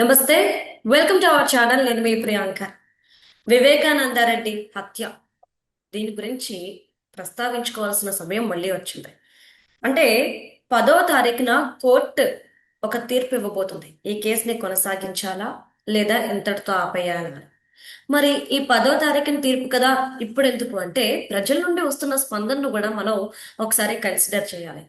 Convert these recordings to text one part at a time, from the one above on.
నమస్తే welcome to our channel నేను మీ ప్రియాంక. వివేకానందారెడ్డి హత్య. దీని గురించి ప్రస్తావించుకోవాల్సిన సమయం మళ్ళీ వచ్చింది. అంటే పదో తారీఖున కోర్టు ఒక తీర్పు ఇవ్వబోతుంది. ఈ కేసుని కొనసాగించాలా లేదా ఎంతటితో ఆపేయాలా? మరి ఈ పదో తారీఖున తీర్పు కదా ఇప్పుడు ఎందుకు? అంటే ప్రజల నుండి వస్తున్న స్పందనను కూడా మనం ఒకసారి కన్సిడర్ చేయాలి.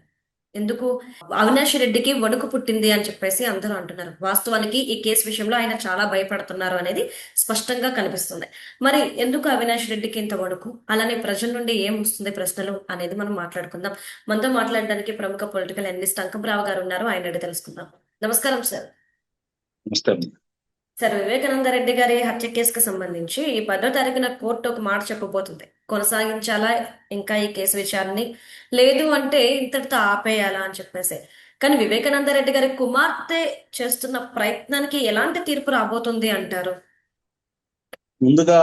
ఎందుకు? అవినాష్ రెడ్డికి వణుకు పుట్టింది అని చెప్పేసి అందరూ అంటున్నారు. వాస్తవానికి ఈ కేసు విషయంలో ఆయన చాలా భయపడుతున్నారు అనేది స్పష్టంగా కనిపిస్తుంది. మరి ఎందుకు అవినాష్ రెడ్డికి ఇంత వణుకు? అలానే ప్రజల నుండి ఏం వస్తుంది ప్రశ్నలు అనేది మనం మాట్లాడుకుందాం. మనతో మాట్లాడడానికి ప్రముఖ పొలిటికల్ అనలిస్ట్ అంకంరావు గారు ఉన్నారు. ఆయన తెలుసుకుందాం. నమస్కారం సార్. నమస్కారం సార్ వివేకానంద రెడ్డి గారి హత్య కేసుకు సంబంధించి ఈ పదో తారీఖున కోర్టు ఒక మాట చెప్పబోతుంది. కొనసాగించాలా? ఇంకా ఈ కేసు విచారణని లేదు అంటే ఇంతటితో ఆపేయాలా అని చెప్పేసి. కానీ వివేకానంద రెడ్డి గారి కుమార్తె చేస్తున్న ప్రయత్నానికి ఎలాంటి తీర్పు రాబోతుంది అంటారు? ముందుగా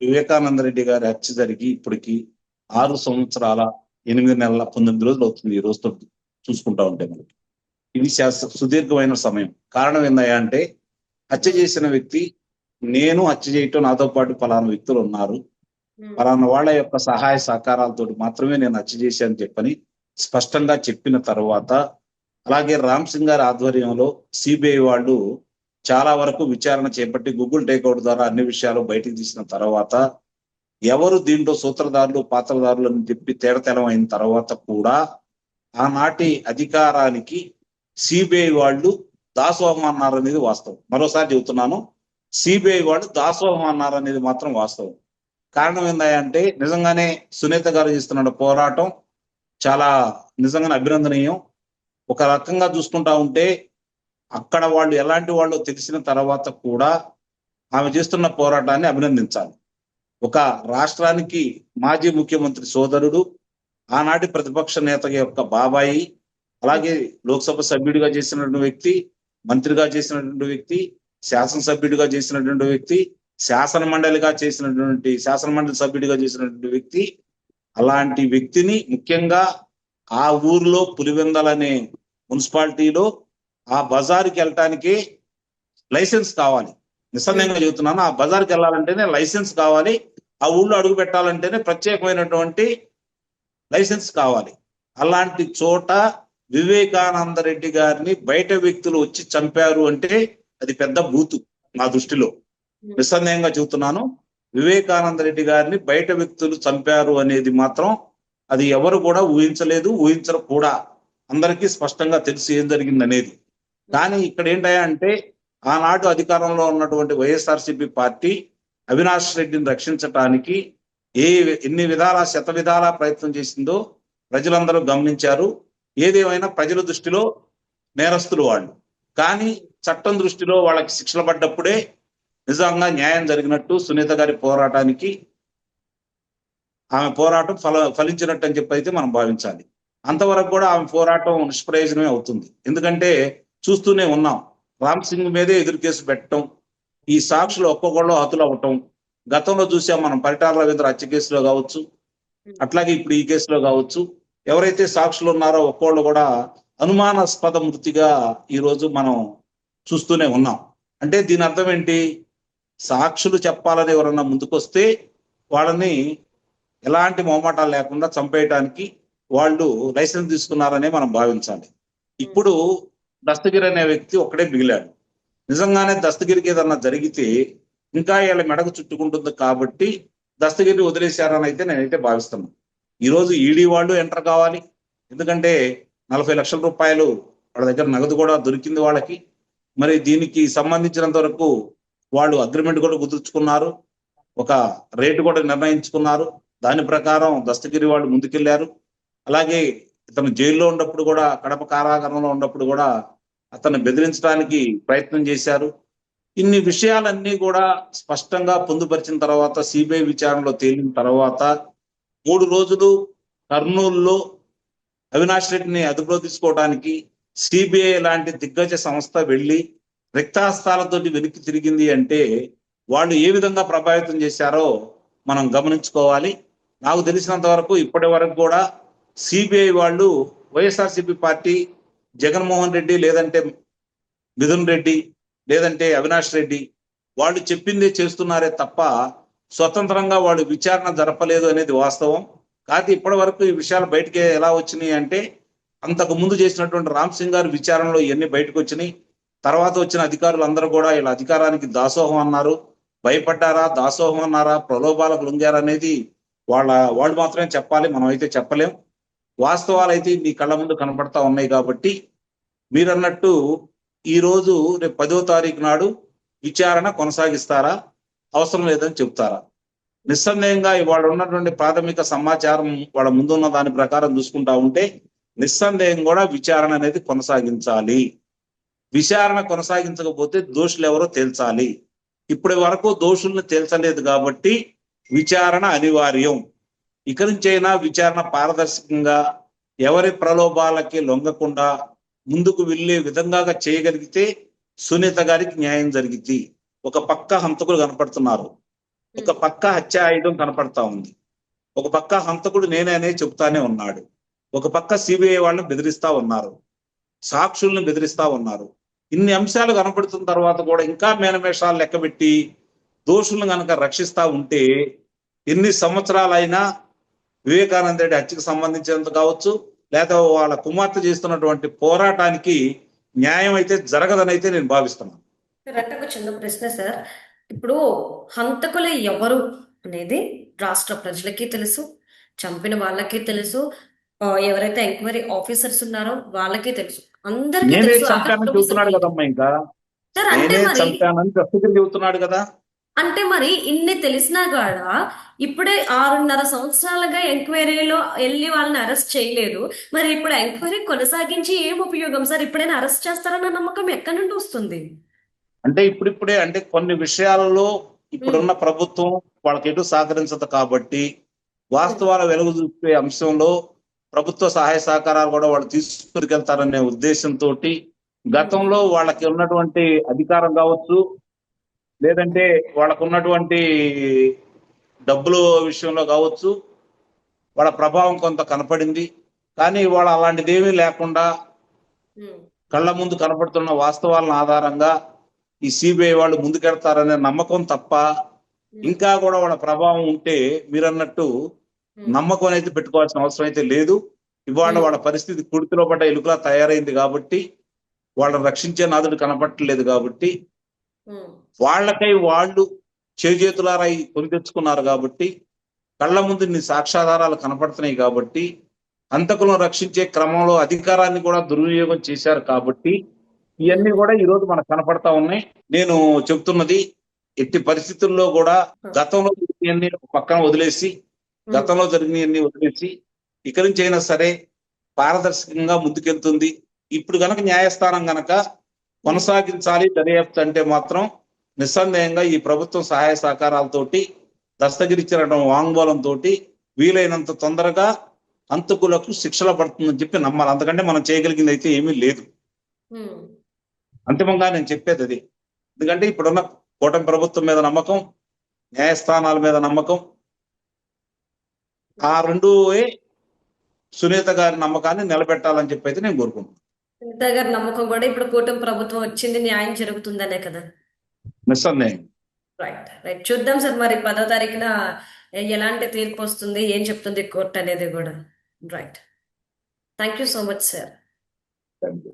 వివేకానంద రెడ్డి గారి హత్య జరిగి ఇప్పటికి ఆరు సంవత్సరాల ఎనిమిది నెలల పంతొమ్మిది రోజులు అవుతుంది ఈ రోజుతో చూసుకుంటా ఉంటే మనకి. ఇది శాస్త్ర సుదీర్ఘమైన సమయం. కారణం ఏందయ్యా అంటే హత్య చేసిన వ్యక్తి నేను హత్య చేయటం నాతో పాటు పలానా వ్యక్తులు ఉన్నారు. పలానా వాళ్ళ యొక్క సహాయ సహకారాలతో మాత్రమే నేను హత్య చేశాను చెప్పని స్పష్టంగా చెప్పిన తర్వాత అలాగే రామ్ సింగ్ గారి ఆధ్వర్యంలో సిబిఐ వాళ్ళు చాలా వరకు విచారణ చేపట్టి గూగుల్ టేక్అవుట్ ద్వారా అన్ని విషయాలు బయటికి తీసిన తర్వాత ఎవరు దీంట్లో సూత్రధారులు పాత్రధారులు అని చెప్పి తేడతెలం అయిన తర్వాత కూడా ఆనాటి అధికారానికి సిబిఐ వాళ్ళు దాసోహం అన్నారు అనేది వాస్తవం. మరోసారి చెబుతున్నాను సిబిఐ వాళ్ళు దాసోహం అన్నారు అనేది మాత్రం వాస్తవం. కారణం ఏందంటే నిజంగానే సునీత గారు చేస్తున్న పోరాటం చాలా నిజంగానే అభినందనీయం. ఒక రకంగా చూసుకుంటా ఉంటే అక్కడ వాళ్ళు ఎలాంటి వాళ్ళు తెలిసిన తర్వాత కూడా ఆమె చేస్తున్న పోరాటాన్ని అభినందించాలి. ఒక రాష్ట్రానికి మాజీ ముఖ్యమంత్రి సోదరుడు ఆనాటి ప్రతిపక్ష నేత యొక్క బాబాయి అలాగే లోక్సభ సభ్యుడిగా చేసినటువంటి వ్యక్తి మంత్రిగా చేసినటువంటి వ్యక్తి శాసనసభ్యుడిగా చేసినటువంటి వ్యక్తి శాసన మండలిగా చేసినటువంటి శాసన మండలి సభ్యుడిగా చేసినటువంటి వ్యక్తి అలాంటి వ్యక్తిని ముఖ్యంగా ఆ ఊరిలో పులివెందల్ అనే మున్సిపాలిటీలో ఆ బజార్కి వెళ్ళటానికి లైసెన్స్ కావాలి. నిస్సందేహంగా చెబుతున్నాను ఆ బజార్కి వెళ్ళాలంటేనే లైసెన్స్ కావాలి. ఆ ఊళ్ళో అడుగు పెట్టాలంటేనే ప్రత్యేకమైనటువంటి లైసెన్స్ కావాలి. అలాంటి చోట వివేకానంద రెడ్డి గారిని బయట వ్యక్తులు వచ్చి చంపారు అంటే అది పెద్ద బూతు నా దృష్టిలో. నిస్సందేహంగా చెబుతున్నాను వివేకానంద రెడ్డి గారిని బయట వ్యక్తులు చంపారు అనేది మాత్రం అది ఎవరు కూడా ఊహించలేదు ఊహించరు కూడా అందరికీ స్పష్టంగా తెలిసి ఏం జరిగింది అనేది. కానీ ఇక్కడ ఏంటయ్యా అంటే ఆనాడు అధికారంలో ఉన్నటువంటి వైఎస్ఆర్సీపీ పార్టీ అవినాష్ రెడ్డిని రక్షించటానికి ఏ ఎన్ని విధాల శత విధాల ప్రయత్నం చేసిందో ప్రజలందరూ గమనించారు. ఏదేమైనా ప్రజల దృష్టిలో నేరస్తులు వాళ్ళు. కానీ చట్టం దృష్టిలో వాళ్ళకి శిక్షలు పడ్డప్పుడే నిజంగా న్యాయం జరిగినట్టు సునీత గారి పోరాటానికి ఆమె పోరాటం ఫల ఫలించినట్టు అని చెప్పి అయితే మనం భావించాలి. అంతవరకు కూడా ఆమె పోరాటం నిష్ప్రయోజనమే అవుతుంది. ఎందుకంటే చూస్తూనే ఉన్నాం రామ్ సింగ్ మీదే ఎదురు కేసు పెట్టడం ఈ సాక్షులు ఒక్కొక్కళ్ళు హతులు అవ్వటం గతంలో చూసాం మనం పరిటాల రవీంద్ర హత్య కేసులో కావచ్చు అట్లాగే ఇప్పుడు ఈ కేసులో కావచ్చు ఎవరైతే సాక్షులు ఉన్నారో ఒక్కోళ్ళు కూడా అనుమానాస్పద మృతిగా ఈరోజు మనం చూస్తూనే ఉన్నాం. అంటే దీని అర్థం ఏంటి? సాక్షులు చెప్పాలని ఎవరన్నా ముందుకొస్తే వాళ్ళని ఎలాంటి మొహమాటాలు లేకుండా చంపేయటానికి వాళ్ళు లైసెన్స్ తీసుకున్నారనే మనం భావించాలి. ఇప్పుడు దస్తగిరి అనే వ్యక్తి ఒక్కడే మిగిలాడు. నిజంగానే దస్తగిరికి ఏదన్నా జరిగితే ఇంకా వీళ్ళ మెడకు చుట్టుకుంటుంది కాబట్టి దస్తగిరిని వదిలేశారని అయితే నేనైతే భావిస్తున్నాను. ఈరోజు ఈడీ వాళ్ళు ఎంటర్ కావాలి. ఎందుకంటే నలభై లక్షల రూపాయలు వాళ్ళ దగ్గర నగదు కూడా దొరికింది వాళ్ళకి. మరి దీనికి సంబంధించినంత వరకు వాళ్ళు అగ్రిమెంట్ కూడా కుదుర్చుకున్నారు. ఒక రేటు కూడా నిర్ణయించుకున్నారు. దాని ప్రకారం దస్తగిరి వాళ్ళు ముందుకెళ్ళారు. అలాగే ఇతను జైల్లో ఉన్నప్పుడు కూడా కడప కారాగారంలో ఉన్నప్పుడు కూడా అతను బెదిరించడానికి ప్రయత్నం చేశారు. ఇన్ని విషయాలన్నీ కూడా స్పష్టంగా పొందుపరిచిన తర్వాత సిబిఐ విచారణలో తేలిన తర్వాత మూడు రోజులు కర్నూలులో అవినాష్ రెడ్డిని అదుపులో తీసుకోవడానికి సిబిఐ లాంటి దిగ్గజ సంస్థ వెళ్ళి రిక్తాస్తాలతోటి వెనక్కి తిరిగింది అంటే వాళ్ళు ఏ విధంగా ప్రభావితం చేశారో మనం గమనించుకోవాలి. నాకు తెలిసినంత వరకు ఇప్పటి వరకు కూడా సిబిఐ వాళ్ళు వైఎస్ఆర్సీపీ పార్టీ జగన్మోహన్ రెడ్డి లేదంటే మిథున్ రెడ్డి లేదంటే అవినాష్ రెడ్డి వాళ్ళు చెప్పిందే చేస్తున్నారే తప్ప స్వతంత్రంగా వాళ్ళు విచారణ జరపలేదు అనేది వాస్తవం. కాదు ఇప్పటి వరకు ఈ విషయాలు బయటికి ఎలా వచ్చినాయి అంటే అంతకు ముందు చేసినటువంటి రామ్ సింగ్ గారు విచారణలో ఇవన్నీ బయటకు వచ్చినాయి. తర్వాత వచ్చిన అధికారులు అందరూ కూడా వీళ్ళ అధికారానికి దాసోహం అన్నారు. భయపడ్డారా? దాసోహం అన్నారా? ప్రలోభాలకు లొంగారా అనేది వాళ్ళ వాళ్ళు మాత్రమే చెప్పాలి. మనం అయితే చెప్పలేం. వాస్తవాలు అయితే మీ కళ్ళ ముందు కనపడతా ఉన్నాయి కాబట్టి మీరన్నట్టు ఈరోజు రేపు పదో తారీఖు నాడు విచారణ కొనసాగిస్తారా? అవసరం లేదని చెప్తారా నిస్సందేహంగా ఇవాళ ఉన్నటువంటి ప్రాథమిక సమాచారం వాళ్ళ ముందున్న దాని ప్రకారం చూసుకుంటా ఉంటే నిస్సందేహం కూడా విచారణ అనేది కొనసాగించాలి. విచారణ కొనసాగించకపోతే దోషులు ఎవరో తేల్చాలి. ఇప్పటి వరకు దోషుల్ని తేల్చలేదు కాబట్టి విచారణ అనివార్యం. ఇక నుంచైనా విచారణ పారదర్శకంగా ఎవరి ప్రలోభాలకి లొంగకుండా ముందుకు వెళ్ళే విధంగా చేయగలిగితే సునీత గారికి న్యాయం జరిగింది ఒక పక్క హంతకులు కనపడుతున్నారు. ఒక పక్క హత్య ఆయుధం కనపడతా ఉంది. ఒక పక్క హంతకుడు నేనే అనే చెప్తానే ఉన్నాడు. ఒక పక్క సిబిఐ వాళ్ళని బెదిరిస్తా ఉన్నారు. సాక్షుల్ని బెదిరిస్తా ఉన్నారు. ఇన్ని అంశాలు కనపడుతున్న తర్వాత కూడా ఇంకా మేనమేషాలు లెక్కబెట్టి దోషులను కనుక రక్షిస్తా ఉంటే ఎన్ని సంవత్సరాలైనా వివేకానంద రెడ్డి హత్యకు సంబంధించినంత కావచ్చు లేదా వాళ్ళ కుమార్తె చేస్తున్నటువంటి పోరాటానికి న్యాయం అయితే జరగదని అయితే నేను భావిస్తున్నాను. ఒక చిన్న ప్రశ్న సార్. ఇప్పుడు హంతకులు ఎవరు అనేది రాష్ట్ర ప్రజలకి తెలుసు చంపిన వాళ్ళకి తెలుసు ఎవరైతే ఎంక్వైరీ ఆఫీసర్స్ ఉన్నారో వాళ్ళకి తెలుసు. అందరికీ తెలుసు. చెబుతున్నాడు. కదమ్మా ఇంకా? సార్ అంటే మరి చెబుతున్నాడు కదా? అంటే మరి ఇన్ని తెలిసినా కూడా ఇప్పుడే ఆరున్నర సంవత్సరాలుగా ఎంక్వైరీలో వెళ్ళి వాళ్ళని అరెస్ట్ చేయలేదు. మరి ఇప్పుడు ఎంక్వైరీ కొనసాగించి ఏం ఉపయోగం సార్? ఇప్పుడైనా అరెస్ట్ చేస్తారన్న నమ్మకం ఎక్కడి నుండి వస్తుంది? అంటే ఇప్పుడిప్పుడే అంటే కొన్ని విషయాలలో ఇప్పుడున్న ప్రభుత్వం వాళ్ళకి ఎటు సహకరించదు కాబట్టి వాస్తవాల వెలుగు చూపే అంశంలో ప్రభుత్వ సహాయ సహకారాలు కూడా వాళ్ళు తీసుకుకెళ్తారనే ఉద్దేశంతో గతంలో వాళ్ళకి ఉన్నటువంటి అధికారం కావచ్చు లేదంటే వాళ్ళకు ఉన్నటువంటి డబ్బుల విషయంలో కావచ్చు వాళ్ళ ప్రభావం కొంత కనపడింది. కానీ వాళ్ళ అలాంటిది ఏమీ లేకుండా కళ్ళ ముందు కనపడుతున్న వాస్తవాలను ఆధారంగా ఈ సిబిఐ వాళ్ళు ముందుకెడతారనే నమ్మకం తప్ప ఇంకా కూడా వాళ్ళ ప్రభావం ఉంటే మీరన్నట్టు ఉమ్, నమ్మకం అనేది పెట్టుకోవాల్సిన అవసరం అయితే లేదు. ఇవాళ Hmm. వాళ్ళ పరిస్థితి కుడితిలో పడ్డ ఎలుకలా తయారైంది కాబట్టి వాళ్ళని రక్షించే నాదుడు కనపట్టలేదు కాబట్టి వాళ్ళకై వాళ్ళు చేజేతులారా ఈ కొని తెచ్చుకున్నారు కాబట్టి కళ్ళ ముందు నీ సాక్ష్యాధారాలు కనపడుతున్నాయి కాబట్టి అంతకులను రక్షించే క్రమంలో అధికారాన్ని కూడా దుర్వినియోగం చేశారు కాబట్టి ఇవన్నీ కూడా ఈ రోజు మనకు కనపడతా ఉన్నాయి. నేను చెప్తున్నది ఎట్టి పరిస్థితుల్లో కూడా గతంలో జరిగినవన్నీ పక్కన వదిలేసి. గతంలో జరిగినవన్నీ వదిలేసి ఇక నుంచి అయినా సరే పారదర్శకంగా ముందుకెళ్తుంది. ఇప్పుడు గనక న్యాయస్థానం గనక కొనసాగించాలి దర్యాప్తు అంటే మాత్రం నిస్సందేహంగా ఈ ప్రభుత్వం సహాయ సహకారాలతోటి దస్తగిరిచ్చిన వాంగ్మూలంతో వీలైనంత తొందరగా హంతకులకు శిక్షలు పడుతుందని చెప్పి నమ్మాలి. అంతకంటే మనం చేయగలిగింది అయితే ఏమీ లేదు. అంతిమంగా నేను చెప్పేది అది. ఎందుకంటే ఇప్పుడున్న కూటమి ప్రభుత్వం మీద నమ్మకం న్యాయస్థానాల మీద నమ్మకం ఆ రెండు సునీత గారి నమ్మకాన్ని నిలబెట్టాలని చెప్పి అయితే నేను కోరుకుంటున్నాను. సునీత గారి నమ్మకం కూడా ఇప్పుడు కూటమి ప్రభుత్వం వచ్చింది న్యాయం జరుగుతుందనే కదా? నిస్సందేహం. Right right. చూద్దాం సార్ మరి పదో తారీఖున ఎలాంటి తీర్పు వస్తుంది ఏం చెప్తుంది కోర్టు అనేది కూడా. Right. Thank you so much sir. Thank you